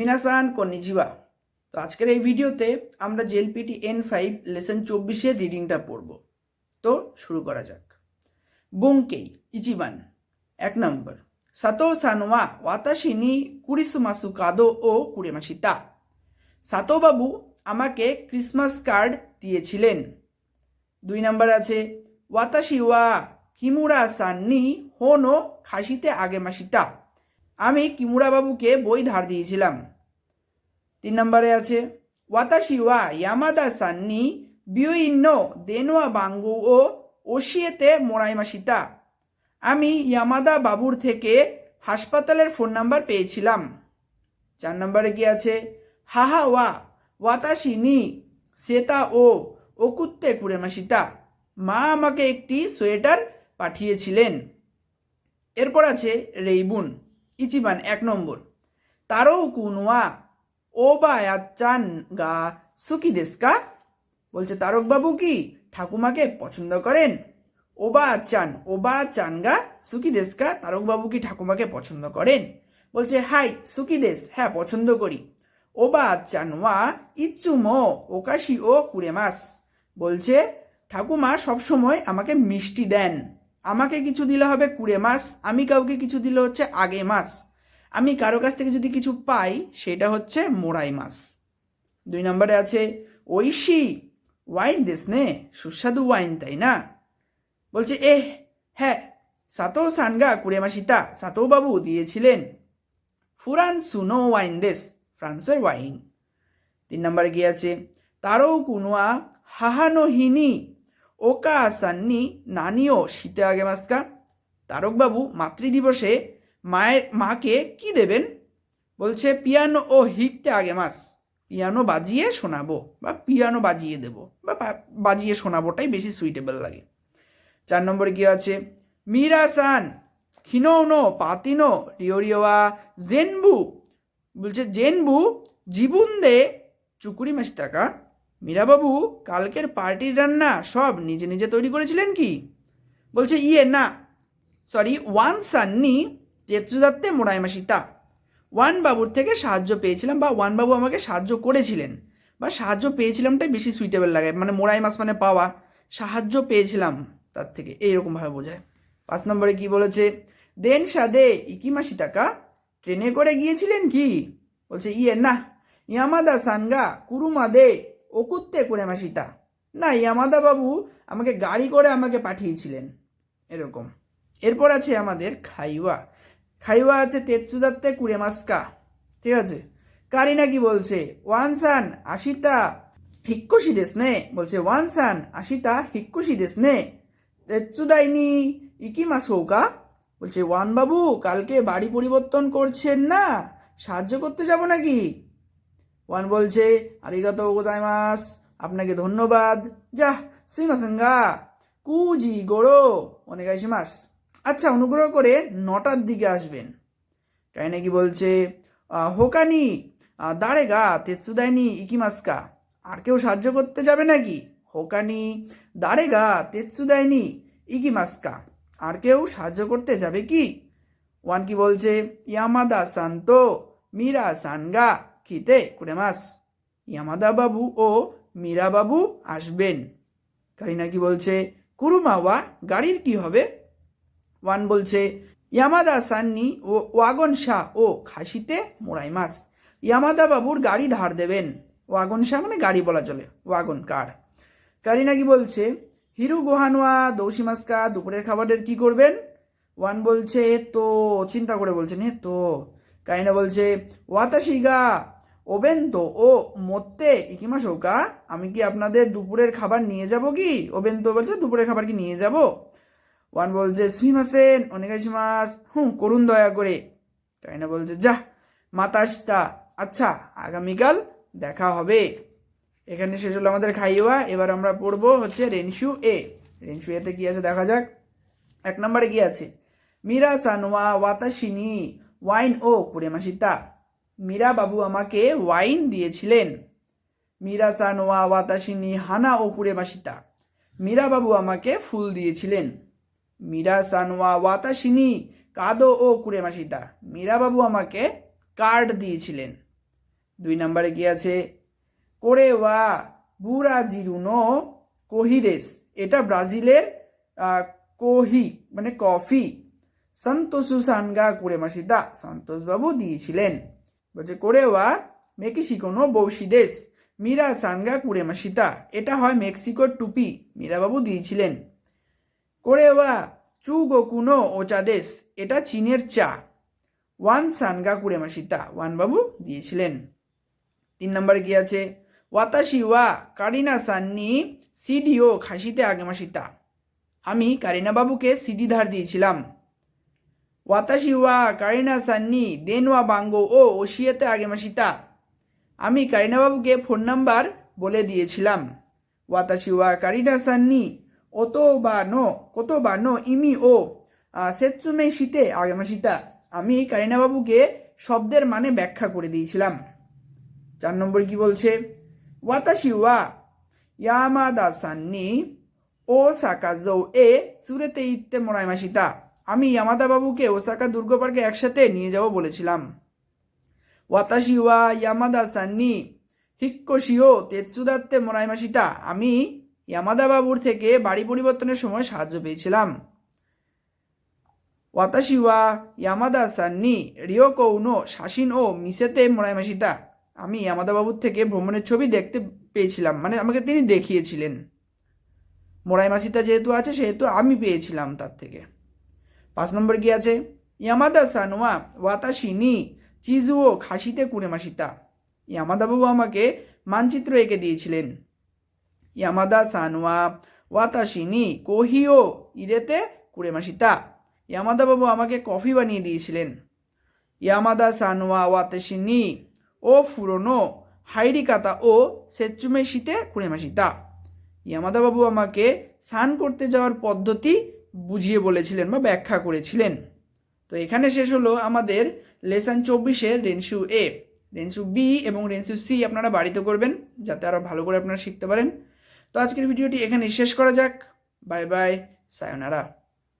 মিনাসান কন্নিচিবা তো আজকের এই ভিডিওতে আমরা জেলপিটি এন ফাইভ লেসন চব্বিশের রিডিংটা পড়ব। তো শুরু করা যাক। বুংকেই ইচিবান এক নম্বর। সাতো সানোয়া ওয়াতাশি নি কুরিসুমাসু কাদো ও কুরেমাসিতা সাতো বাবু আমাকে ক্রিসমাস কার্ড দিয়েছিলেন। দুই নম্বর আছে ওয়াতাশি ওয়া কিমুরা সান নি হোনো, খাসিতে আগে মাসিতা আমি কিমুরা বাবুকে বই ধার দিয়েছিলাম। তিন নম্বরে আছে ওয়াতাশি ওয়া ইয়ামাদা সান্নি বিউইন্ন দেনোয়া বাঙ্গু ও ওশিয়েতে মোরাইমাসিতা আমি ইয়ামাদা বাবুর থেকে হাসপাতালের ফোন নাম্বার পেয়েছিলাম। চার নম্বরে কি আছে, হাহা ওয়া, ওয়াতাশি নি সেতা ও ওকুত্তে কুরেমাসিতা মা আমাকে একটি সোয়েটার পাঠিয়েছিলেন। এরপর আছে রেইবুন। ইচিবান এক নম্বর। তারও কুনওয়া ও বা চান গা সুকি দেশকা বলছে, তারকবাবু কি ঠাকুমাকে পছন্দ করেন? ও ওবা চান ওবা চান গা সুকি দেশকা তারকবাবু কি ঠাকুমাকে পছন্দ করেন? বলছে, হাই, সুকি দেশ হ্যাঁ পছন্দ করি। ও ওবা চান ওয়া ইচ্ছুমো ওকাশি ও কুড়ে মাস। বলছে, ঠাকুমা সবসময় আমাকে মিষ্টি দেন। আমাকে কিছু দিলে হবে কুড়ে মাস, আমি কাউকে কিছু দিলে হচ্ছে আগে মাস। আমি কারও কাছ থেকে যদি কিছু পাই, সেটা হচ্ছে মোড়াই মাস। দুই নম্বরে আছে, ঐশী ওয়াইন দেশ নে, সুস্বাদু ওয়াইন তাই না? বলছে এ হ্যাঁ সাতো সানগা কুড়েমাসিতা সাতো বাবু দিয়েছিলেন। ফুরান সুনো ওয়াইন দেশ ফ্রান্সের ওয়াইন তিন নম্বরে কি আছে, তারও কুনুয়া হাহানো হিনি ওকা সান্নি, নানিও শীতে আগে মাস্কা। তারকবাবু মাতৃদিবসে মায়ের, মাকে কি দেবেন? বলছে, পিয়ানো ও হিতে আগে মাস। পিয়ানো বাজিয়ে শোনাবো বা পিয়ানো বাজিয়ে দেব বা বাজিয়ে শোনাবোটাই বেশি সুইটেবল লাগে। চার নম্বরে কি আছে? মিরা সান খিনোনো পাতিনো, রিওরিওয়া, জেনবু। বলছে, জেনবু, জীবন দে, চুকুরি মাসি টাকা। মীরাবাবু, কালকের পার্টির রান্না সব নিজে নিজে তৈরি করেছিলেন কি? বলছে ইয়ে না। সরি, ওয়ান সান্নি তেৎসুদাত্তে মোড়াইমাসিতা। ওয়ান বাবুর থেকে সাহায্য পেয়েছিলাম বা ওয়ান বাবু আমাকে সাহায্য করেছিলেন। বা সাহায্য পেয়েছিলামটাই বেশি সুইটেবল লাগে মানে মোড়াই মাস মানে পাওয়া। সাহায্য পেয়েছিলাম তার থেকে, এইরকমভাবে বোঝায়। পাঁচ নম্বরে কি বলেছে? দেন সাদে ইকিমাসি টাকা ট্রেনে করে গিয়েছিলেন কি? বলছে ইয়ে না, ইয়ামাদা সানগা কুরুমা দে ওকুত্তে করে মাসিতা না ইয়ামাদা বাবু আমাকে গাড়ি করে আমাকে পাঠিয়েছিলেন। এরকম। এরপর আছে আমাদের খাইওয়া। খাইওয়া আছে তেৎসুদাত্তে কুড়েমাস্কা ঠিক আছে? কারিনা কি বলছে, ওয়ান সান, আশিতা হিক্কুশি দেশ নে। বলছে, ওয়ান সান, আশিতা হিক্কুশি দেশ নে। তেৎসুদাইনি ইকিমাস হৌকা? বলছে, ওয়ান বাবু, কালকে বাড়ি পরিবর্তন করছেন না? সাহায্য করতে যাব নাকি? ওয়ান বলছে, আরিগাত গোজাইমাস, আপনাকে ধন্যবাদ। যা সিমাসেঙ্গা কুজি গোড়ো অনেক মাস। আচ্ছা অনুগ্রহ করে নটার দিকে আসবেন। তাই নাকি বলছে হোকানি দাঁড়ে গা তেৎসুদাইনি ইকিমাস্কা, আর কেউ সাহায্য করতে যাবে নাকি? হোকানি দাঁড়ে গা তেৎসুদাইনি ইকিমাস্কা, আর কেউ সাহায্য করতে যাবে কি? ওয়ান কি বলছে, ইয়ামাদা সান্তো, মীরা সানগা কুড়েমাস ইয়ামাদা বাবু ও মীরা বাবু আসবেন কারিনা কি বলছে কুরুমাওয়া গাড়ির কি হবে ওয়ান বলছে ইয়ামাদা সান্নি ও ওয়াগন শাহ ও খাসিতে মোড়াই মাস ইয়ামাদা বাবুর গাড়ি ধার দেবেন ওয়াগন শাহ মানে গাড়ি বলা চলে ওয়াগন কার কারিনা কি বলছে হিরু গোহানোয়া দৌসি মাস্কা দুপুরের খাবারের কি করবেন ওয়ান বলছে তো চিন্তা করে বলছেন তো কারিনা বলছে ওয়াতাশিগা ওবেন তো, ও মত্তে ইকিমা শৌকা, আমি কি আপনাদের দুপুরের খাবার নিয়ে যাব কি? ওবেন তো বলছে, দুপুরের খাবার কি নিয়ে যাব? ওয়ান বলছে সুইমাসেন অনেকাশিমাস হুম, করুন দয়া করে। কারিনা বলছে, যা, মাতাস্তা আচ্ছা আগামীকাল দেখা হবে। এখানে শেষ হলো আমাদের খাইওয়া, এবার আমরা পড়ব হচ্ছে রেনশু এ। রেনশু এতে কি আছে দেখা যাক। এক নম্বরে কি আছে? মীরা সানোয়া ওয়াতাশিনি, ওয়াইন ও কুড়েমাসিতা। মীরা বাবু আমাকে ওয়াইন দিয়েছিলেন। মীরা সানোয়া ওয়াতাসিনী হানা ও কুড়েমাসিতা মীরা বাবু আমাকে ফুল দিয়েছিলেন। মীরা সানোয়া ওয়াতাসিনী কাদো ও কুড়েমাসিতা মীরা বাবু আমাকে কার্ড দিয়েছিলেন। দুই নম্বরে কি আছে? করে ওয়া বুরাজিরুনো কোহিদেস। এটা ব্রাজিলের কোহি মানে কফি। সন্তোষু সানগা কুড়েমাসিদা সন্তোষবাবু দিয়েছিলেন। বলছে, করে ওয়া মেক্সিকোনো বৌশিদেশ মীরা সানগা কুড়েমাসিতা এটা হয় মেক্সিকোর টুপি। মীরাবাবু দিয়েছিলেন। করে ওয়া, চু গোকুনো ওচাদেশ এটা চীনের চা। ওয়ান সানগা কুড়েমাসিতা ওয়ান বাবু দিয়েছিলেন। তিন নম্বরে কি আছে? ওয়াতাশি ওয়া, কারিনা সান্নি সিডিও খাসিতে আগেমাসিতা আমি কারিনা বাবুকে সিডি ধার দিয়েছিলাম। ওয়াতাশি ওয়া কারিনা সান্নি দেনওয়া বাঙ্গো ও ওশিয়েতে আগেমাসিতা আমি কারিনা বাবুকে ফোন নাম্বার বলে দিয়েছিলাম। ওয়াতাশি ওয়া কারিনা সান্নি ওতো বা নো কত বা নো, ইমি, ও সেৎসুমে শীতে আগেমাসিতা আমি কারিনা বাবুকে শব্দের মানে ব্যাখ্যা করে দিয়েছিলাম। চার নম্বর কি বলছে? ওয়াতাশি ওয়া ইয়ামাদা সান্নি ও সাকাজৌ, এ সুরেতে ইত্তে মোরাইমাসিতা আমি ইয়ামাদা বাবুকে ওসাকা দুর্গ পার্কে একসাথে নিয়ে যাব বলেছিলাম। ওয়াতাশি ওয়া ইয়ামাদা সান্নি, হিক্কোশিও তেৎসুদাত্তে মোরাইমাসিতা, আমি ইয়ামাদা বাবুর থেকে বাড়ি পরিবর্তনের সময় সাহায্য পেয়েছিলাম। ওয়াতাশি ওয়া ইয়ামাদা সান্নি রিও কৌনো শাসিন ও মিসেতে মোরাইমাসিতা, আমি ইয়ামাদা বাবুর থেকে ভ্রমণের ছবি দেখতে পেয়েছিলাম মানে আমাকে তিনি দেখিয়েছিলেন। মোরাই মাসিতা যেহেতু আছে, সেহেতু আমি পেয়েছিলাম তার থেকে। পাঁচ নম্বর কি আছে? ইয়ামাদা সানোয়া ওয়াতাশিনি চিজুও খাসিতে কুড়ে মাসিতা। ইয়ামাদা বাবু আমাকে মানচিত্র এঁকে দিয়েছিলেন। ইয়ামাদা সানোয়া ওয়াতাশিনি কোহিও ইরেতে কুড়ে মাসিতা। ইয়ামাদা বাবু আমাকে কফি বানিয়ে দিয়েছিলেন। ইয়ামাদা সানোয়া ওয়াতাশিনি ও ফুরোনো, হাইরিকাতা ও সেচুমে শীতে কুড়েমাসিতা ইয়ামাদা বাবু আমাকে স্নান করতে যাওয়ার পদ্ধতি বুঝিয়ে বলেছিলেন বা ব্যাখ্যা করেছিলেন। তো এখানে শেষ হলো আমাদের লেসন চব্বিশের রেনসু এ। রেনসু বি এবং রেনসু সি আপনারা বাড়িতে করবেন যাতে আরও ভালো করে আপনারা শিখতে পারেন। তো আজকের ভিডিওটি এখানে শেষ করা যাক। Bye bye, sayonara.